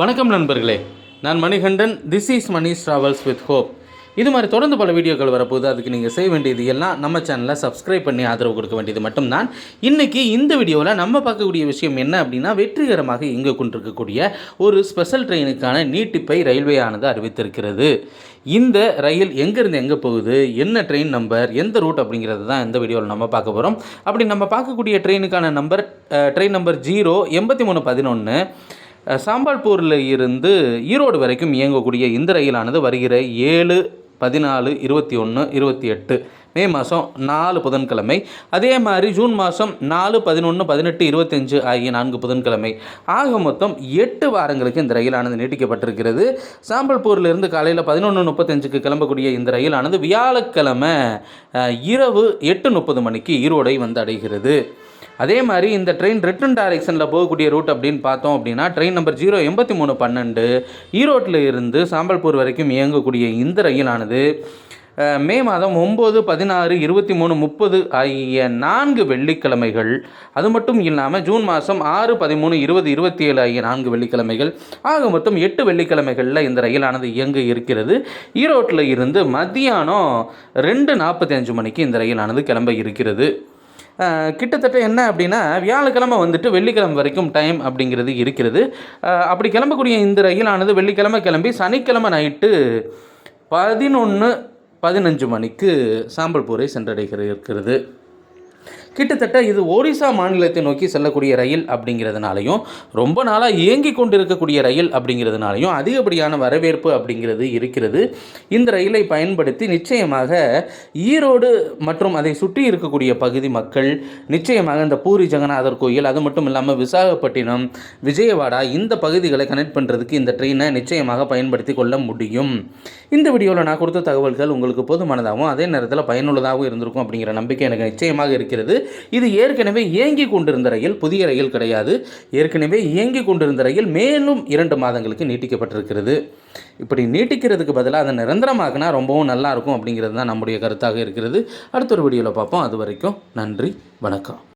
வணக்கம் நண்பர்களே. நான் Manikandan this is Mani travels with hope இது மாதிரி தொடர்ந்து பல வீடியோக்கள் வரப்போகுது. அதுக்கு நீங்கள் செய்ய வேண்டியது எல்லாம் நம்ம சேனலை சப்ஸ்கிரைப் பண்ணி ஆதரவு கொடுக்க வேண்டியது மட்டும்தான். இன்றைக்கி இந்த வீடியோவில் நம்ம பார்க்கக்கூடிய விஷயம் என்ன அப்படின்னா வெற்றிகரமாக இங்கே கொண்டிருக்கக்கூடிய ஒரு ஸ்பெஷல் ட்ரெயினுக்கான நீட்டிப்பை ரயில்வே ஆனது அறிவித்திருக்கிறது. இந்த ரயில் எங்கேருந்து எங்கே போகுது? என்ன ட்ரெயின் நம்பர் எந்த ரூட் அப்படிங்கிறது தான் இந்த வீடியோவில் நம்ம பார்க்க போகிறோம் அப்படி நம்ம பார்க்கக்கூடிய ட்ரெயினுக்கான நம்பர் ட்ரெயின் நம்பர் ஜீரோ எண்பத்தி மூணு பதினொன்று சாம்பால்பூரில் இருந்து ஈரோடு வரைக்கும் இயங்கக்கூடிய இந்த ரயிலானது வருகிற ஏழு பதினாலு இருபத்தி ஒன்று இருபத்தி எட்டு மே மாதம் நாலு புதன்கிழமை. அதே மாதிரி ஜூன் மாதம் நாலு பதினொன்று பதினெட்டு இருபத்தஞ்சு ஆகிய நான்கு புதன்கிழமை. ஆக மொத்தம் எட்டு வாரங்களுக்கு இந்த ரயிலானது நீட்டிக்கப்பட்டிருக்கிறது. சாம்பல்பூரிலிருந்து காலையில் பதினொன்று முப்பத்தஞ்சுக்கு கிளம்பக்கூடிய இந்த ரயிலானது வியாழக்கிழமை இரவு எட்டு முப்பது மணிக்கு ஈரோடை வந்து அடைகிறது. அதே மாதிரி இந்த ட்ரெயின் ரிட்டன் டைரெக்ஷனில் போகக்கூடிய ரூட் அப்படின்னு பார்த்தோம் அப்படின்னா ட்ரெயின் நம்பர் ஜீரோ எண்பத்தி மூணு பன்னெண்டு ஈரோட்டில் இருந்து சாம்பல்பூர் வரைக்கும் இயங்கக்கூடிய இந்த ரயிலானது மே மாதம் ஒம்பது பதினாறு இருபத்தி மூணு முப்பது ஆகிய நான்கு வெள்ளிக்கிழமைகள். அது மட்டும் இல்லாமல் ஜூன் மாதம் ஆறு பதிமூணு இருபது இருபத்தி ஏழு ஆகிய நான்கு வெள்ளிக்கிழமைகள். ஆக மொத்தம் எட்டு வெள்ளிக்கிழமைகளில் இந்த ரயிலானது இயங்க இருக்கிறது. ஈரோட்டில் இருந்து மத்தியானம் ரெண்டு நாற்பத்தி அஞ்சு மணிக்கு இந்த ரயிலானது கிளம்ப இருக்கிறது. கிட்டத்தட்ட என்ன அப்படின்னா வியாழக்கிழமை வந்துட்டு வெள்ளிக்கிழமை வரைக்கும் டைம் அப்படிங்கிறது இருக்கிறது. அப்படி கிளம்பக்கூடிய இந்த ரயிலானது வெள்ளிக்கிழமை கிளம்பி சனிக்கிழமை நைட்டு பதினொன்று பதினஞ்சு மணிக்கு சாம்பல்பூரை சென்றடைகிற இருக்கிறது கிட்டத்தட்ட இது ஒடிசா மாநிலத்தை நோக்கி செல்லக்கூடிய ரயில் அப்படிங்கிறதுனாலையும் ரொம்ப நாளாக இயங்கி கொண்டு இருக்கக்கூடிய ரயில் அப்படிங்கிறதுனாலையும் அதிகப்படியான வரவேற்பு அப்படிங்கிறது இருக்கிறது. இந்த ரயிலை பயன்படுத்தி நிச்சயமாக ஈரோடு மற்றும் அதை சுற்றி இருக்கக்கூடிய பகுதி மக்கள் நிச்சயமாக இந்த பூரி ஜெகநாதர் கோயில் அது மட்டும் இல்லாமல் விசாகப்பட்டினம் விஜயவாடா இந்த பகுதிகளை கனெக்ட் பண்ணுறதுக்கு இந்த ட்ரெயினை நிச்சயமாக பயன்படுத்தி கொள்ள முடியும். இந்த வீடியோவில் நான் கொடுத்த தகவல்கள் உங்களுக்கு போதுமானதாகவும் அதே நேரத்தில் பயனுள்ளதாகவும் இருந்திருக்கும் அப்படிங்கிற நம்பிக்கை எனக்கு நிச்சயமாக இருக்கிறது. இது ஏற்கனவே இயங்கி கொண்டிருந்த ரயில் புதிய ரயில் கிடையாது. ஏற்கனவே இயங்கி கொண்டிருந்த ரயில் மேலும் இரண்டு மாதங்களுக்கு நீட்டிக்கப்பட்டிருக்கிறது. இப்படி நீட்டிக்கிறதுக்கு பதிலாக அதை நிரந்தரமாக்கினா ரொம்பவும் நல்லா இருக்கும் அப்படிங்கிறது தான் நம்முடைய கருத்தாக இருக்கிறது. அடுத்த ஒரு வீடியோவில் பார்ப்போம். அது வரைக்கும் நன்றி வணக்கம்.